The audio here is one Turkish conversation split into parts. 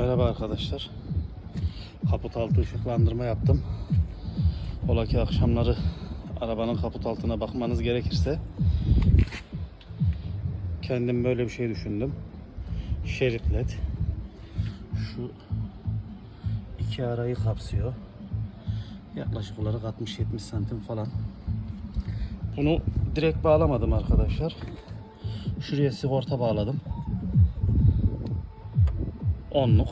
Merhaba arkadaşlar. Kaput altı ışıklandırma yaptım. Ola ki akşamları arabanın kaput altına bakmanız gerekirse kendim böyle bir şey düşündüm. Şerit led. Şu iki arayı kapsıyor. Yaklaşık olarak 60-70 santim falan. Bunu direkt bağlamadım arkadaşlar. Şuraya sigorta bağladım. Onluk.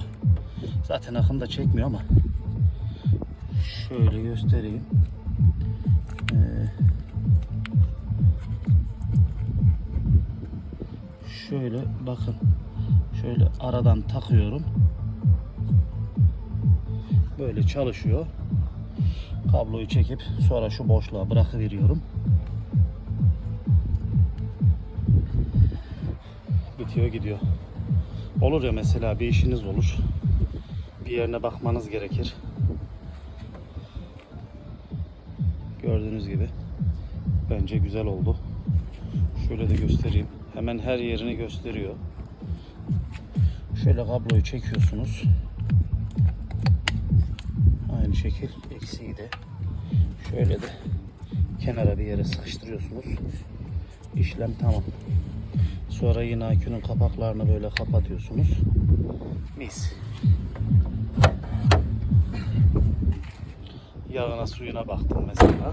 Zaten akım da çekmiyor ama şöyle göstereyim. Ee, şöyle bakın. Şöyle aradan takıyorum. Böyle çalışıyor. Kabloyu çekip sonra şu boşluğa bırakıveriyorum. Bitiyor gidiyor. Olur ya mesela bir işiniz olur. Bir yerine bakmanız gerekir. Gördüğünüz gibi bence güzel oldu. Şöyle de göstereyim. Hemen her yerini gösteriyor. Şöyle kabloyu çekiyorsunuz. Aynı şekil eksiği de şöyle de kenara bir yere sıkıştırıyorsunuz. İşlem tamam. Sonra yine akünün kapaklarını böyle kapatıyorsunuz. Mis. Yağına suyuna baktım mesela.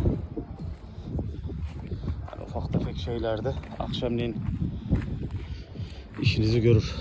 Hani ufak tefek şeylerde akşamleyin işinizi görür.